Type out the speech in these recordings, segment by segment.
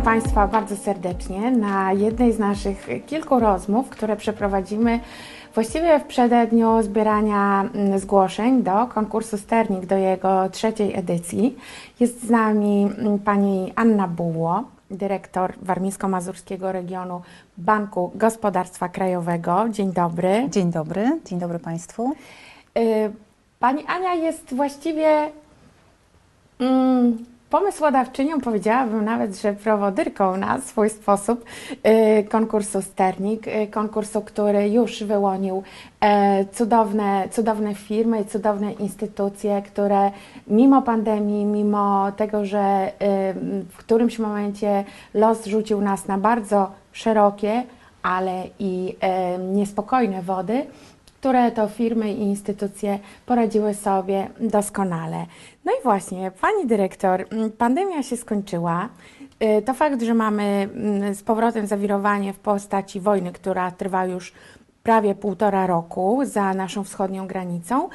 Witam Państwa bardzo serdecznie na jednej z naszych kilku rozmów, które przeprowadzimy właściwie w przededniu zbierania mm, zgłoszeń do konkursu Sternik, do jego trzeciej edycji. Jest z nami mm, pani Anna Buło, dyrektor Warmińsko-Mazurskiego Regionu Banku Gospodarstwa Krajowego. Dzień dobry. Dzień dobry, dzień dobry Państwu. Y, Pani Ania jest właściwie mm, pomysłodawczynią, powiedziałabym nawet, że prowodyrką na swój sposób y, konkursu Sternik, y, konkursu, który już wyłonił e, cudowne, cudowne firmy cudowne instytucje, które mimo pandemii, mimo tego, że y, w którymś momencie los rzucił nas na bardzo szerokie, ale i e, niespokojne wody, które to firmy i instytucje poradziły sobie doskonale. No i właśnie, pani dyrektor, m, pandemia się skończyła. Y, To fakt, że mamy mm, z powrotem zawirowanie w postaci wojny, która trwa już prawie półtora roku za naszą wschodnią granicą,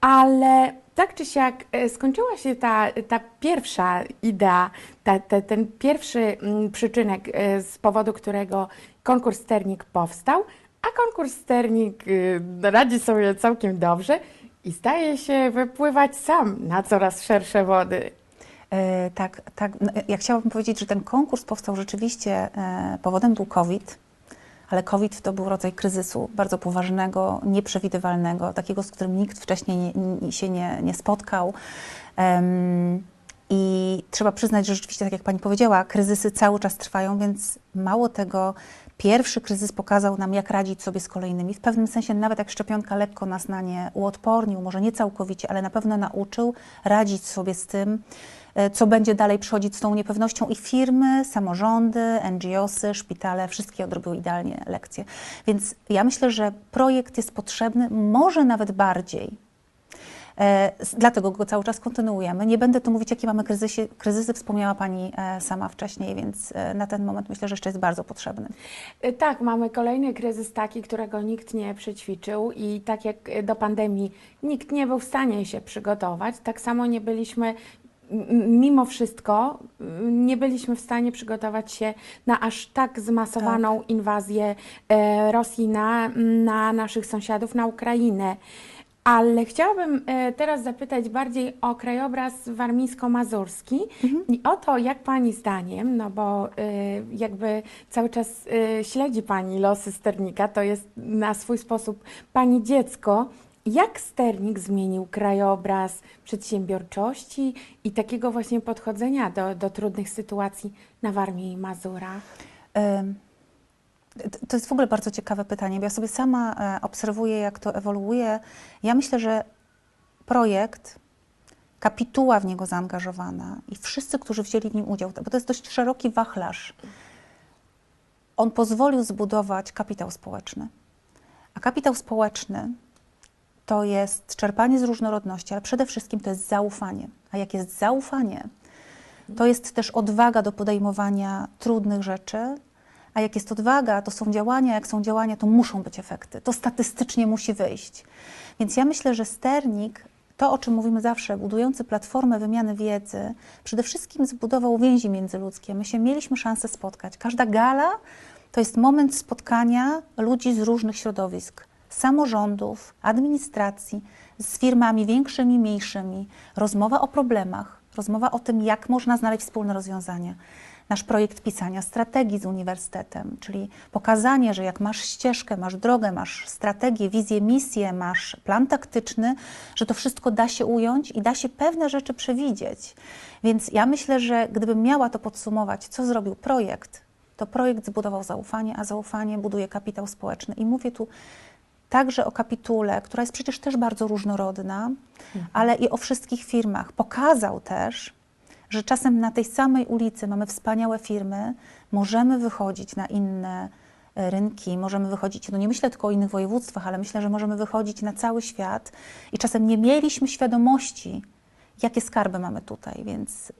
ale tak czy siak e, skończyła się ta, ta pierwsza idea, ta, te, ten pierwszy mm, przyczynek, e, z powodu którego konkurs Sternik powstał, a konkurs Sternik y, radzi sobie całkiem dobrze i staje się wypływać sam na coraz szersze wody. E, tak, tak. no, Ja chciałabym powiedzieć, że ten konkurs powstał rzeczywiście, e, powodem był COVID, ale COVID to był rodzaj kryzysu bardzo poważnego, nieprzewidywalnego, takiego, z którym nikt wcześniej nie, nie, się nie, nie spotkał. I trzeba przyznać, że rzeczywiście, tak jak Pani powiedziała, kryzysy cały czas trwają, więc mało tego, pierwszy kryzys pokazał nam, jak radzić sobie z kolejnymi. W pewnym sensie, nawet jak szczepionka lekko nas na nie uodpornił, może nie całkowicie, ale na pewno nauczył radzić sobie z tym, e, co będzie dalej przychodzić z tą niepewnością. I firmy, samorządy, NGOsy, szpitale, wszystkie odrobiły idealnie lekcje. Więc ja myślę, że projekt jest potrzebny, może nawet bardziej Dlatego go cały czas kontynuujemy. Nie będę tu mówić, jakie mamy kryzysy, kryzysy wspomniała Pani e, sama wcześniej, więc e, na ten moment myślę, że jeszcze jest bardzo potrzebny. Tak, mamy kolejny kryzys taki, którego nikt nie przećwiczył i tak jak do pandemii nikt nie był w stanie się przygotować, tak samo nie byliśmy mimo wszystko nie byliśmy w stanie przygotować się na aż tak zmasowaną inwazję e, Rosji na, na naszych sąsiadów, na Ukrainę. Ale chciałabym e, teraz zapytać bardziej o krajobraz warmińsko-mazurski i o to, jak Pani zdaniem, no bo e, jakby cały czas e, śledzi Pani losy sternika, to jest na swój sposób Pani dziecko. Jak sternik zmienił krajobraz przedsiębiorczości i takiego właśnie podchodzenia do, do trudnych sytuacji na Warmii i Mazurach? To jest w ogóle bardzo ciekawe pytanie, bo ja sobie sama e, obserwuję, jak to ewoluuje. Ja myślę, że projekt, kapituła w niego zaangażowana i wszyscy, którzy wzięli w nim udział, bo to jest dość szeroki wachlarz, on pozwolił zbudować kapitał społeczny. A kapitał społeczny to jest czerpanie z różnorodności, ale przede wszystkim to jest zaufanie. A jak jest zaufanie, to jest też odwaga do podejmowania trudnych rzeczy, a jak jest odwaga, to są działania, jak są działania, to muszą być efekty. To statystycznie musi wyjść. Więc ja myślę, że sternik, to o czym mówimy zawsze, budujący platformę wymiany wiedzy, przede wszystkim zbudował więzi międzyludzkie. My się mieliśmy szansę spotkać. Każda gala to jest moment spotkania ludzi z różnych środowisk, samorządów, administracji, z firmami większymi, mniejszymi. Rozmowa o problemach, rozmowa o tym, jak można znaleźć wspólne rozwiązania. Nasz projekt pisania strategii z uniwersytetem, czyli pokazanie, że jak masz ścieżkę, masz drogę, masz strategię, wizję, misję, masz plan taktyczny, że to wszystko da się ująć i da się pewne rzeczy przewidzieć. Więc ja myślę, że gdybym miała to podsumować, co zrobił projekt, to projekt zbudował zaufanie, a zaufanie buduje kapitał społeczny. I mówię tu także o kapitule, która jest przecież też bardzo różnorodna, ale i o wszystkich firmach. Pokazał też, że czasem na tej samej ulicy mamy wspaniałe firmy, możemy wychodzić na inne e, rynki, możemy wychodzić, no nie myślę tylko o innych województwach, ale myślę, że możemy wychodzić na cały świat i czasem nie mieliśmy świadomości, jakie skarby mamy tutaj, więc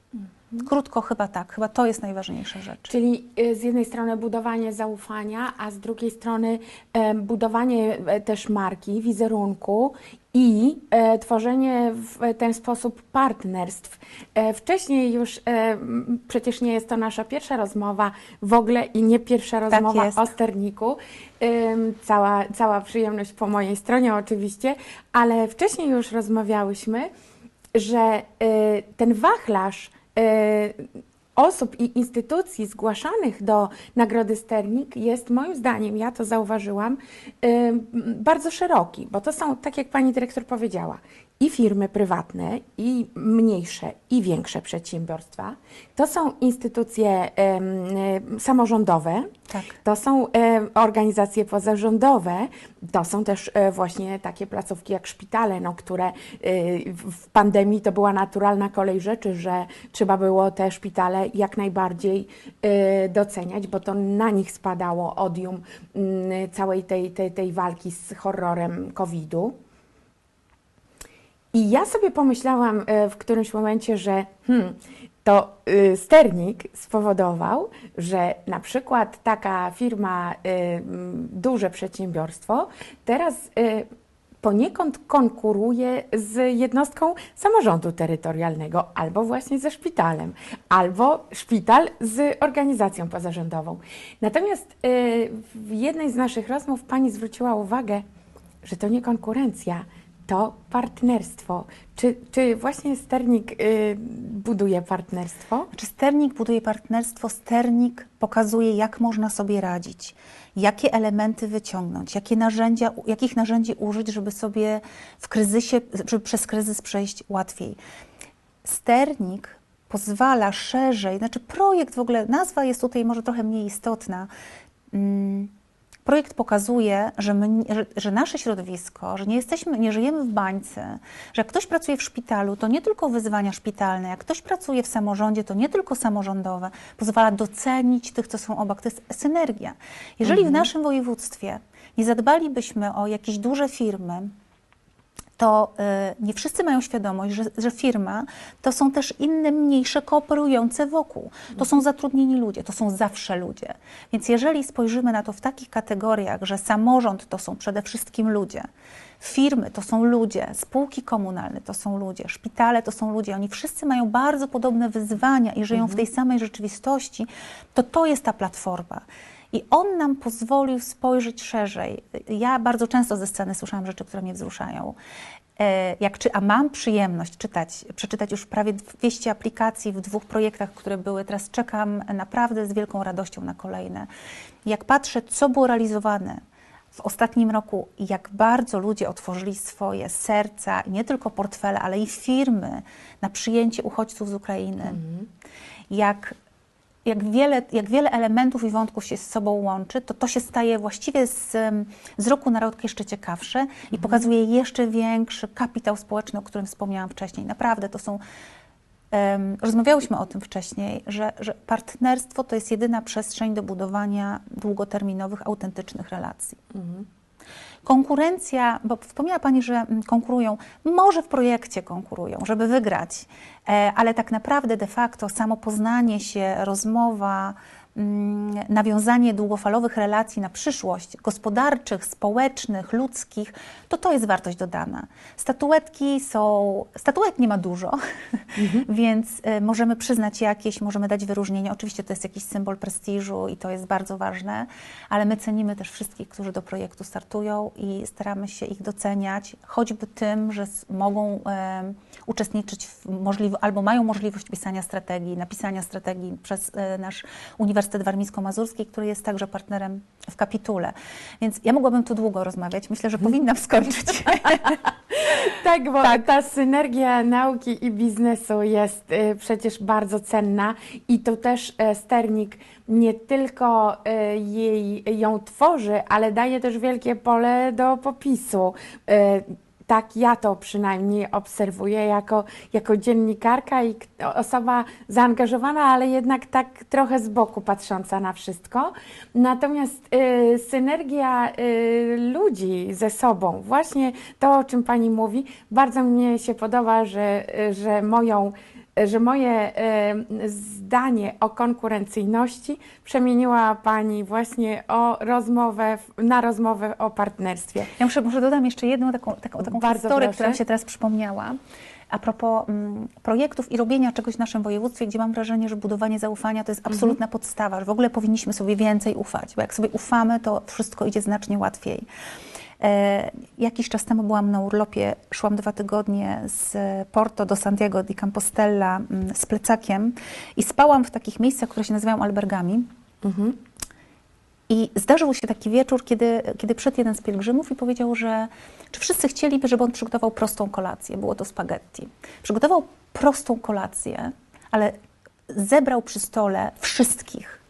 krótko chyba tak, chyba to jest najważniejsza rzecz. Czyli y, z jednej strony budowanie zaufania, a z drugiej strony em, budowanie e, też marki, wizerunku i e, tworzenie w ten sposób partnerstw. E, wcześniej już, e, przecież nie jest to nasza pierwsza rozmowa w ogóle i nie pierwsza rozmowa jest. o sterniku. Ym, Cała, cała przyjemność po mojej stronie oczywiście, ale wcześniej już rozmawiałyśmy, że y, ten wachlarz y, osób i instytucji zgłaszanych do Nagrody Sternik jest moim zdaniem, ja to zauważyłam, ym, bardzo szeroki, bo to są, tak jak pani dyrektor powiedziała, i firmy prywatne, i mniejsze, i większe przedsiębiorstwa. To są instytucje em, em, samorządowe, Tak. to są e, organizacje pozarządowe, to są też e, właśnie takie placówki jak szpitale, no, które e, w, pandemii to była naturalna kolej rzeczy, że trzeba było te szpitale jak najbardziej e, doceniać, bo to na nich spadało odium mm, całej tej, tej, tej walki z horrorem COVID-u. I ja sobie pomyślałam e, w którymś momencie, że hmm, to y, sternik spowodował, że na przykład taka firma, y, m, duże przedsiębiorstwo, teraz y, poniekąd konkuruje z jednostką samorządu terytorialnego, albo właśnie ze szpitalem, albo szpital z organizacją pozarządową. Natomiast w jednej z naszych rozmów pani zwróciła uwagę, że to nie konkurencja, to partnerstwo. Czy, czy właśnie sternik y, buduje partnerstwo? Znaczy sternik buduje partnerstwo, sternik pokazuje, jak można sobie radzić, jakie elementy wyciągnąć, jakie narzędzia, jakich narzędzi użyć, żeby sobie w kryzysie, żeby przez kryzys przejść łatwiej. Sternik pozwala szerzej, znaczy projekt w ogóle, nazwa jest tutaj może trochę mniej istotna. Mm, Projekt pokazuje, że, my, że, że nasze środowisko, że nie jesteśmy, nie żyjemy w bańce, że jak ktoś pracuje w szpitalu, to nie tylko wyzwania szpitalne, jak ktoś pracuje w samorządzie, to nie tylko samorządowe, pozwala docenić tych, co są obok. To jest synergia. Jeżeli w naszym województwie nie zadbalibyśmy o jakieś duże firmy, to y, nie wszyscy mają świadomość, że, że firma to są też inne, mniejsze, kooperujące wokół. To są zatrudnieni ludzie, to są zawsze ludzie. Więc jeżeli spojrzymy na to w takich kategoriach, że samorząd to są przede wszystkim ludzie, firmy to są ludzie, spółki komunalne to są ludzie, szpitale to są ludzie, oni wszyscy mają bardzo podobne wyzwania i żyją w tej samej rzeczywistości, to to jest ta platforma. I on nam pozwolił spojrzeć szerzej. Ja bardzo często ze sceny słyszałam rzeczy, które mnie wzruszają. E, Jak czy, a mam przyjemność czytać, przeczytać już prawie 200 aplikacji w dwóch projektach, które były. Teraz czekam naprawdę z wielką radością na kolejne. Jak patrzę, co było realizowane w ostatnim roku, jak bardzo ludzie otworzyli swoje serca, nie tylko portfele, ale i firmy na przyjęcie uchodźców z Ukrainy, jak jak wiele, jak wiele elementów i wątków się z sobą łączy, to to się staje właściwie z, z roku na rok jeszcze ciekawsze i pokazuje jeszcze większy kapitał społeczny, o którym wspomniałam wcześniej. Naprawdę to są. em, rozmawiałyśmy o tym wcześniej, że, że partnerstwo to jest jedyna przestrzeń do budowania długoterminowych, autentycznych relacji. Konkurencja, bo wspomniała Pani, że mm, konkurują, może w projekcie konkurują, żeby wygrać, e, ale tak naprawdę de facto samo poznanie się, rozmowa, nawiązanie długofalowych relacji na przyszłość, gospodarczych, społecznych, ludzkich, to to jest wartość dodana. Statuetki są, statuetek nie ma dużo, więc e, możemy przyznać jakieś, możemy dać wyróżnienie. Oczywiście to jest jakiś symbol prestiżu i to jest bardzo ważne, ale my cenimy też wszystkich, którzy do projektu startują i staramy się ich doceniać, choćby tym, że mogą em, uczestniczyć w albo mają możliwość pisania strategii, napisania strategii przez e, nasz Uniwersytet Warmińsko-Mazurski, który jest także partnerem w kapitule. Więc ja mogłabym tu długo rozmawiać. Myślę, że powinnam skończyć. Tak, bo ta synergia nauki i biznesu jest y, przecież bardzo cenna i to też e, sternik nie tylko e, jej, ją tworzy, ale daje też wielkie pole do popisu. Tak ja to przynajmniej obserwuję jako, jako dziennikarka i osoba zaangażowana, ale jednak tak trochę z boku patrząca na wszystko. Natomiast y, synergia y, ludzi ze sobą, właśnie to, o czym Pani mówi, bardzo mnie się podoba, że, y, że moją że moje e, zdanie o konkurencyjności przemieniła Pani właśnie o rozmowę, na rozmowę o partnerstwie. Ja muszę, może dodam jeszcze jedną taką, taką, taką Bardzo historię, proszę. która mi się teraz przypomniała. A propos mm, projektów i robienia czegoś w naszym województwie, gdzie mam wrażenie, że budowanie zaufania to jest absolutna podstawa, że w ogóle powinniśmy sobie więcej ufać, bo jak sobie ufamy, to wszystko idzie znacznie łatwiej. E, jakiś czas temu byłam na urlopie, szłam dwa tygodnie z Porto do Santiago di Compostela mm, z plecakiem i spałam w takich miejscach, które się nazywają albergami. Mhm. I zdarzył się taki wieczór, kiedy, kiedy przyszedł jeden z pielgrzymów i powiedział, że czy wszyscy chcieliby, żeby on przygotował prostą kolację. Było to spaghetti. Przygotował prostą kolację, ale zebrał przy stole wszystkich.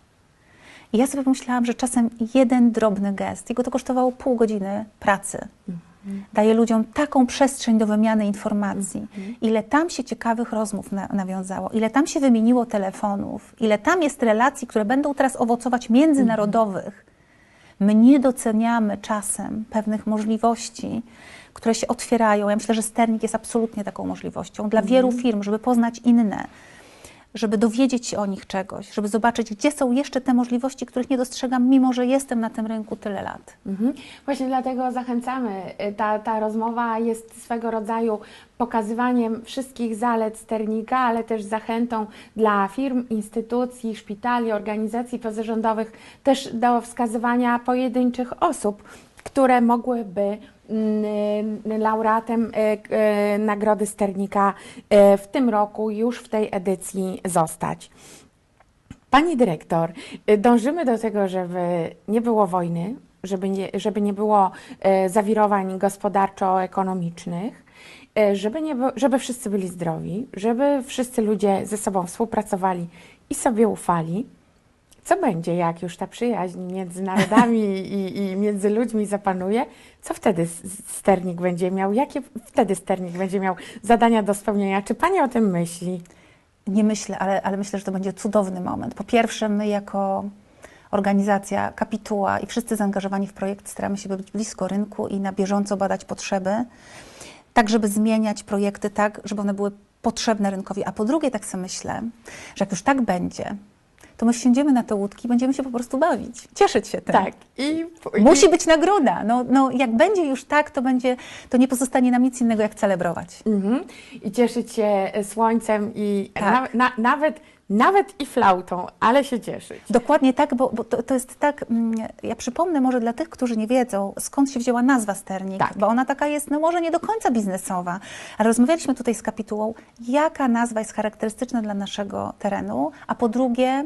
I ja sobie pomyślałam, że czasem jeden drobny gest, jego to kosztowało pół godziny pracy, daje ludziom taką przestrzeń do wymiany informacji, ile tam się ciekawych rozmów na, nawiązało, ile tam się wymieniło telefonów, ile tam jest relacji, które będą teraz owocować międzynarodowych. My nie doceniamy czasem pewnych możliwości, które się otwierają. Ja myślę, że sternik jest absolutnie taką możliwością dla wielu firm, żeby poznać inne, żeby dowiedzieć się o nich czegoś, żeby zobaczyć, gdzie są jeszcze te możliwości, których nie dostrzegam, mimo że jestem na tym rynku tyle lat. Mhm. Właśnie dlatego zachęcamy. Y, Ta, ta rozmowa jest swego rodzaju pokazywaniem wszystkich zalet sternika, ale też zachętą dla firm, instytucji, szpitali, organizacji pozarządowych, też do wskazywania pojedynczych osób, które mogłyby laureatem y, y, Nagrody Sternika y, w tym roku, już w tej edycji zostać. Pani dyrektor, dążymy do tego, żeby nie było wojny, żeby nie, żeby nie było e, zawirowań gospodarczo-ekonomicznych, e, żeby, nie, żeby wszyscy byli zdrowi, żeby wszyscy ludzie ze sobą współpracowali i sobie ufali. Co będzie, jak już ta przyjaźń między narodami i, i między ludźmi zapanuje? Co wtedy sternik będzie miał? Jakie wtedy sternik będzie miał zadania do spełnienia? Czy Pani o tym myśli? Nie myślę, ale, ale myślę, że to będzie cudowny moment. Po pierwsze, my jako organizacja Kapituła i wszyscy zaangażowani w projekt staramy się być blisko rynku i na bieżąco badać potrzeby, tak żeby zmieniać projekty tak, żeby one były potrzebne rynkowi. A po drugie, tak sobie myślę, że jak już tak będzie, to my wsiądziemy na te łódki i będziemy się po prostu bawić, cieszyć się tym. Tak. I, Musi być nagroda. No, no, jak będzie już tak, to, będzie, to nie pozostanie nam nic innego, jak celebrować. Mhm. I cieszyć się e, słońcem i Tak. na, na, nawet, nawet i flautą, ale się cieszyć. Dokładnie tak, bo, bo to, to jest tak, mm, ja przypomnę może dla tych, którzy nie wiedzą, skąd się wzięła nazwa Sternik, Tak. bo ona taka jest, no może nie do końca biznesowa, ale rozmawialiśmy tutaj z kapitułą, jaka nazwa jest charakterystyczna dla naszego terenu, a po drugie,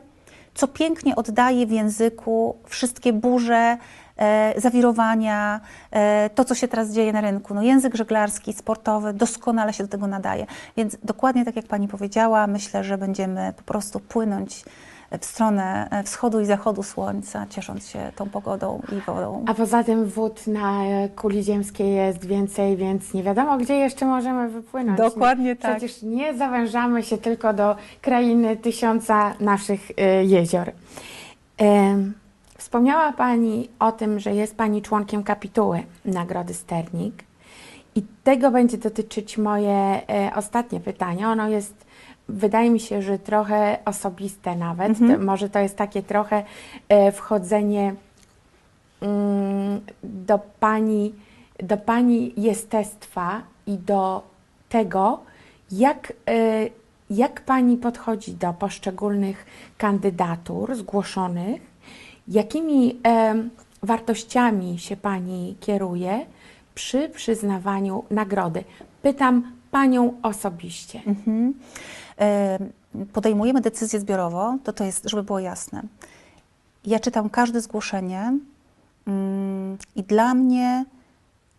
co pięknie oddaje w języku wszystkie burze, e, zawirowania, e, to, co się teraz dzieje na rynku. No, język żeglarski, sportowy doskonale się do tego nadaje. Więc dokładnie tak jak Pani powiedziała, myślę, że będziemy po prostu płynąć w stronę e, wschodu i zachodu słońca, ciesząc się tą pogodą i wodą. A poza tym wód na e, kuli ziemskiej jest więcej, więc nie wiadomo, gdzie jeszcze możemy wypłynąć. Dokładnie tak. Przecież nie zawężamy się tylko do krainy tysiąca naszych e, jezior. Em, Wspomniała Pani o tym, że jest Pani członkiem kapituły Nagrody Sternik i tego będzie dotyczyć moje e, ostatnie pytanie. Ono jest, wydaje mi się, że trochę osobiste nawet. Mhm. To, może to jest takie trochę e, wchodzenie mm, do Pani, do pani jestestwa i do tego, jak, e, jak Pani podchodzi do poszczególnych kandydatur zgłoszonych, jakimi em, wartościami się Pani kieruje przy przyznawaniu nagrody. Pytam Panią osobiście. Mhm. Podejmujemy decyzję zbiorowo, to to jest, żeby było jasne. Ja czytam każde zgłoszenie mm, i dla mnie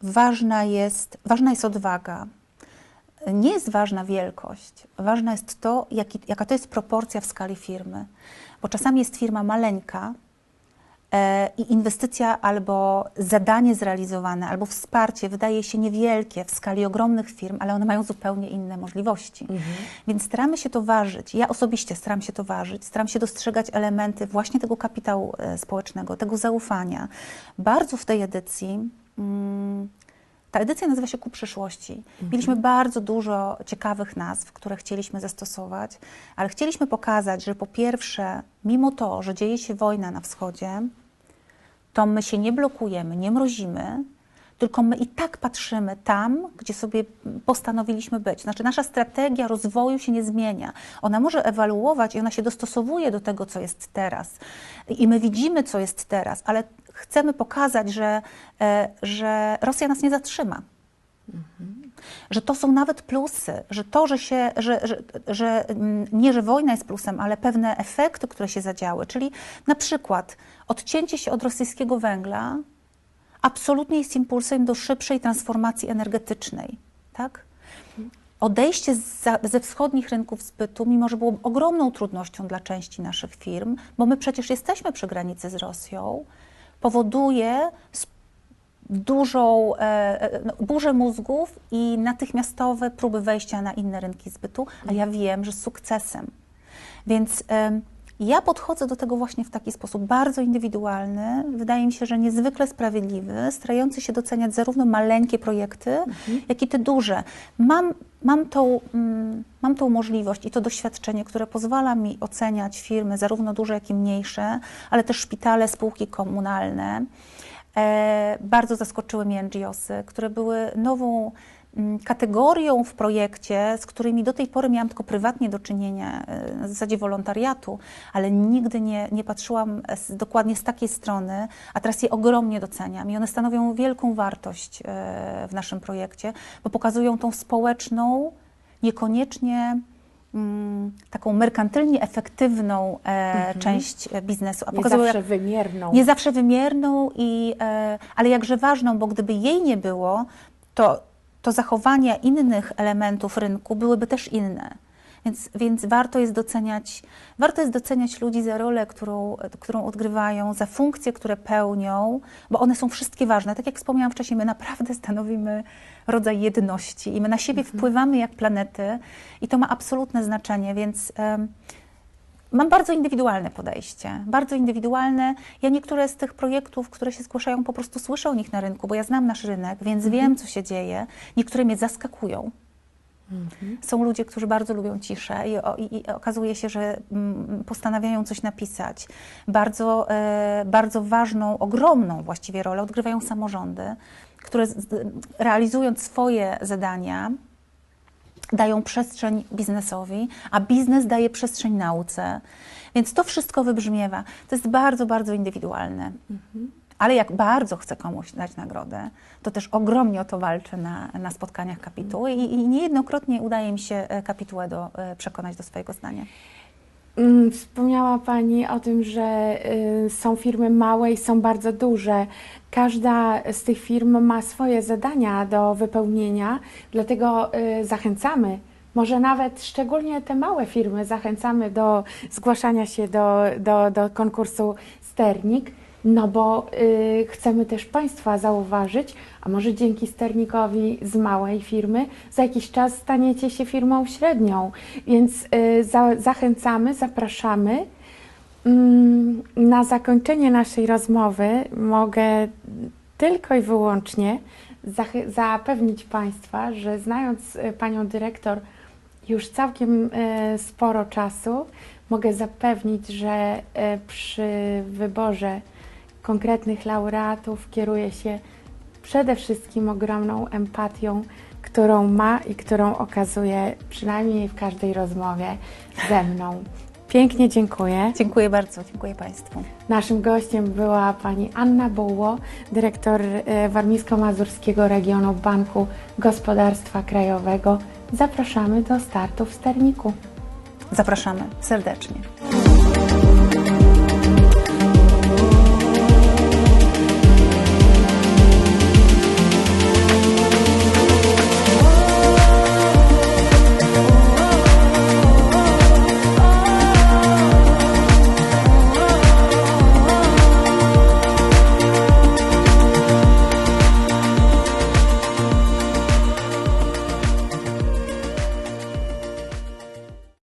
ważna jest, ważna jest odwaga. Nie jest ważna wielkość, ważna jest to, jaki, jaka to jest proporcja w skali firmy. Bo czasami jest firma maleńka, i inwestycja albo zadanie zrealizowane, albo wsparcie wydaje się niewielkie w skali ogromnych firm, ale one mają zupełnie inne możliwości. Więc staramy się to ważyć. Ja osobiście staram się to ważyć, staram się dostrzegać elementy właśnie tego kapitału e, społecznego, tego zaufania. Bardzo w tej edycji mm, Ta edycja nazywa się Ku przyszłości. Mieliśmy bardzo dużo ciekawych nazw, które chcieliśmy zastosować, ale chcieliśmy pokazać, że po pierwsze, mimo to, że dzieje się wojna na wschodzie, to my się nie blokujemy, nie mrozimy, tylko my i tak patrzymy tam, gdzie sobie postanowiliśmy być. Znaczy, nasza strategia rozwoju się nie zmienia. Ona może ewaluować i ona się dostosowuje do tego, co jest teraz. I my widzimy, co jest teraz, ale chcemy pokazać, że, e, że Rosja nas nie zatrzyma. Że to są nawet plusy, że to, że się, że, że, że mm, nie, że wojna jest plusem, ale pewne efekty, które się zadziały, czyli na przykład odcięcie się od rosyjskiego węgla absolutnie jest impulsem do szybszej transformacji energetycznej, tak? Odejście za, ze wschodnich rynków zbytu, mimo że było ogromną trudnością dla części naszych firm, bo my przecież jesteśmy przy granicy z Rosją, powoduje dużą e, e, no, burzę mózgów i natychmiastowe próby wejścia na inne rynki zbytu, a ja wiem, że z sukcesem. Więc em, ja podchodzę do tego właśnie w taki sposób bardzo indywidualny, wydaje mi się, że niezwykle sprawiedliwy, starający się doceniać zarówno maleńkie projekty, jak i te duże. Mam, mam, tą, mm, mam tą możliwość i to doświadczenie, które pozwala mi oceniać firmy, zarówno duże, jak i mniejsze, ale też szpitale, spółki komunalne. E, bardzo zaskoczyły mnie NGOsy, które były nową kategorią w projekcie, z którymi do tej pory miałam tylko prywatnie do czynienia e, na zasadzie wolontariatu, ale nigdy nie, nie patrzyłam dokładnie z takiej strony, a teraz je ogromnie doceniam i one stanowią wielką wartość e, w naszym projekcie, bo pokazują tą społeczną, niekoniecznie mm, taką merkantylnie efektywną e, część e, biznesu, a Nie zawsze jak, wymierną. nie zawsze wymierną, i, e, ale jakże ważną, bo gdyby jej nie było, to, to zachowania innych elementów rynku byłyby też inne. Więc, więc warto, jest doceniać, warto jest doceniać ludzi za rolę, którą, którą odgrywają, za funkcje, które pełnią, bo one są wszystkie ważne. Tak jak wspomniałam wcześniej, my naprawdę stanowimy rodzaj jedności i my na siebie wpływamy jak planety i to ma absolutne znaczenie, więc Mam bardzo indywidualne podejście, bardzo indywidualne. Ja niektóre z tych projektów, które się zgłaszają, po prostu słyszę o nich na rynku, bo ja znam nasz rynek, więc wiem, co się dzieje. Niektóre mnie zaskakują. Są ludzie, którzy bardzo lubią ciszę i, i, i okazuje się, że mm, postanawiają coś napisać. Bardzo, e, bardzo ważną, ogromną właściwie rolę odgrywają samorządy, które realizując swoje zadania, dają przestrzeń biznesowi, a biznes daje przestrzeń nauce. Więc to wszystko wybrzmiewa. To jest bardzo, bardzo indywidualne. Ale jak bardzo chcę komuś dać nagrodę, to też ogromnie o to walczę na, na spotkaniach kapituły i, i niejednokrotnie udaje mi się e, kapitułę do, e, przekonać do swojego zdania. Mm, Wspomniała Pani o tym, że y, są firmy małe i są bardzo duże. Każda z tych firm ma swoje zadania do wypełnienia, dlatego y, zachęcamy. Może nawet szczególnie te małe firmy zachęcamy do zgłaszania się do, do, do konkursu Sternik, no bo y, chcemy też Państwa zauważyć, a może dzięki Sternikowi z małej firmy za jakiś czas staniecie się firmą średnią. Więc y, za, zachęcamy, zapraszamy. Mm, Na zakończenie naszej rozmowy mogę tylko i wyłącznie zapewnić Państwa, że znając y, Panią Dyrektor już całkiem y, sporo czasu, mogę zapewnić, że y, przy wyborze konkretnych laureatów kieruje się przede wszystkim ogromną empatią, którą ma i którą okazuje przynajmniej w każdej rozmowie ze mną. Pięknie dziękuję. Dziękuję bardzo, dziękuję Państwu. Naszym gościem była pani Anna Buło, dyrektor e, Warmińsko-Mazurskiego Regionu Banku Gospodarstwa Krajowego. Zapraszamy do startu w Sterniku. Zapraszamy serdecznie.